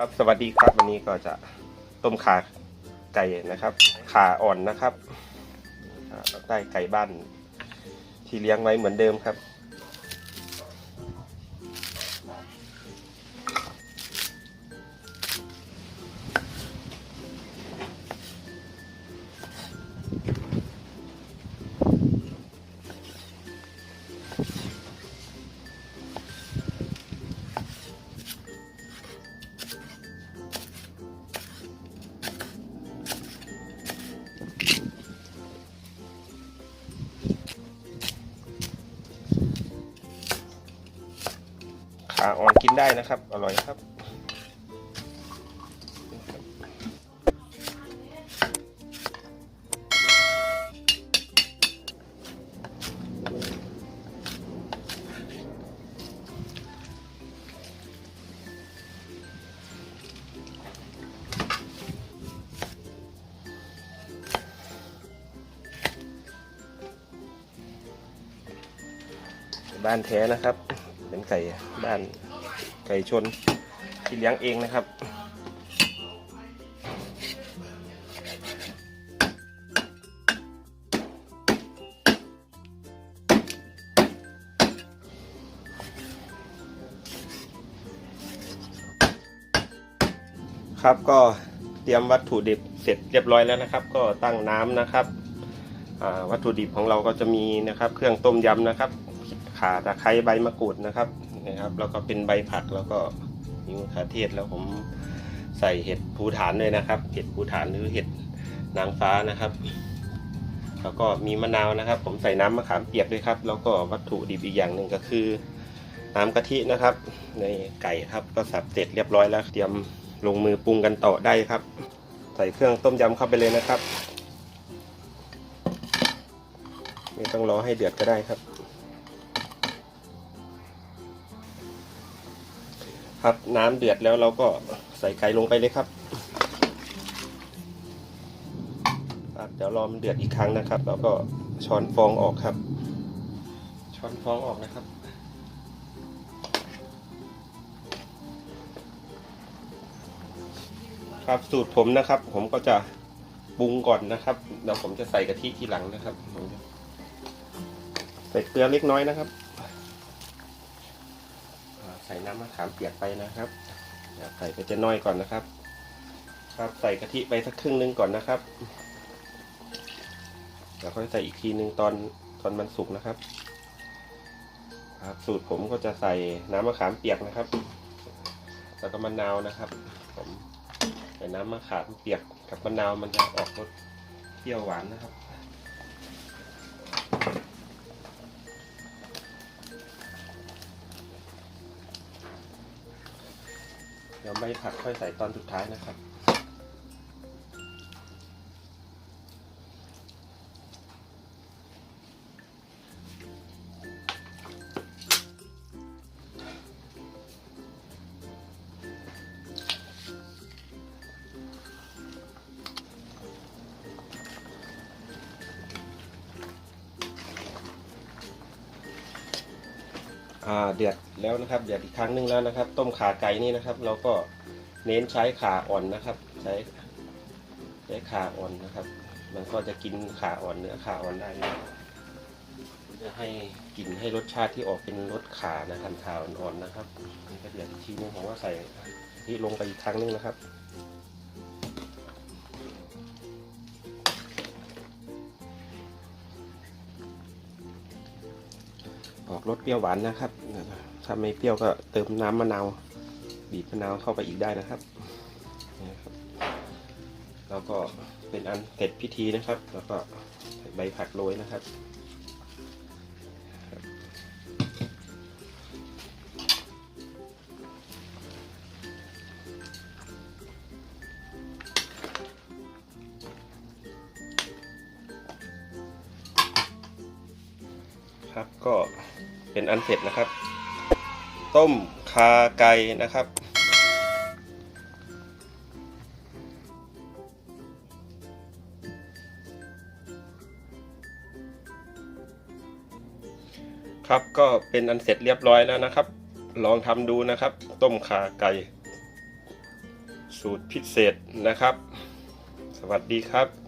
ครับสวัสดีครับวันนี้ก็จะต้มขาไก่นะครับ ขาอ่อนนะครับอ่าได้ไก่บ้านที่เลี้ยงไว้เหมือนเดิมครับ ขาอ่อนกินได้นะครับ อร่อยครับ บ้านแท้นะครับ เป็นไก่บ้านไก่ชนที่เลี้ยงเองนะครับครับก็เตรียมวัตถุดิบเสร็จเรียบร้อยแล้วนะครับ ก็ตั้งน้ำนะครับวัตถุดิบของเราก็จะมีนะครับ เครื่องต้มยำนะครับ ขาตะไคร้ใบมะกรูดนะครับนะครับ แล้วก็เป็นใบผักแล้วก็มีมะเขือเทศแล้วผมใส่เห็ดภูฐานด้วยนะครับ เห็ดภูฐานหรือเห็ดนางฟ้านะครับ แล้วก็มีมะนาวนะครับ ผมใส่น้ำมะขามเปียกด้วยครับ แล้วก็วัตถุดิบอีกอย่างหนึ่งก็คือ น้ำกะทินะครับ ในไก่ครับก็สับเสร็จเรียบร้อยแล้ว เตรียมลงมือปรุงกันต่อได้ครับ ใส่เครื่องต้มยำเข้าไปเลยนะครับ ไม่ต้องรอให้เดือดก็ได้ครับ ครับน้ำเดือดแล้วเราก็ใส่ไก่ลงไปเลยครับครับเดี๋ยวรอมันเดือดอีกครั้งนะครับ แล้วก็ช้อนฟองออกครับ ช้อนฟองออกนะครับครับสูตรผมนะครับ ผมก็จะปรุงก่อนนะครับเดี๋ยวผมจะใส่กะทิทีหลังนะครับผมจะใส่เกลือเล็กน้อยนะครับอ่า ใส่น้ำมะขามเปียกไปนะครับใส่ไปจะน้อยก่อนนะครับ ครับใส่กะทิไปสักครึ่งนึงก่อนนะครับแล้วค่อยใส่อีกทีนึงตอนตอนมันสุกนะครับ ครับสูตรผมก็จะใส่น้ำมะขามเปียกนะครับ แล้วก็มะนาวนะครับ ผมใส่น้ำมะขามเปียกกับมะนาวมันจะออกรสเปรี้ยวหวานนะครับ เดี๋ยวใบผักค่อยใส่ตอนสุดท้ายนะครับ เดือดแล้วนะครับเดือดอีกครั้งหนึงแล้วนะครับ ต้มขาไก่นี่นะครับ เราก็เน้นใช้ขาอ่อนนะครับ ใช้ใช้ขาอ่อนนะครับ มันก็จะกินขาอ่อนเนื้อขาอ่อนได้นะจะให้กลิ่นให้รสชาติที่ออกเป็นรสขานะครับขาอ่อนๆนะครับนี่ก็เดือดอีกทีนึงผมก็ใส่ที่ลงไปอีกครั้งหนึงนะครับ ออกรสเปรี้ยวหวานนะครับ ถ้าไม่เปรี้ยวก็เติมน้ำมะนาวบีบมะนาวเข้าไปอีกได้นะครับนี่ครับแล้วก็เป็นอันเสร็จพิธีนะครับ แล้วก็ใบผักโรยนะครับ ครับ ก็เป็นอันเสร็จนะครับ ต้มคาไก่นะครับครับก็เป็นอันเสร็จเรียบร้อยแล้วนะครับ ลองทำดูนะครับ ต้มขาไก่ สูตรพิเศษนะครับ สวัสดีครับ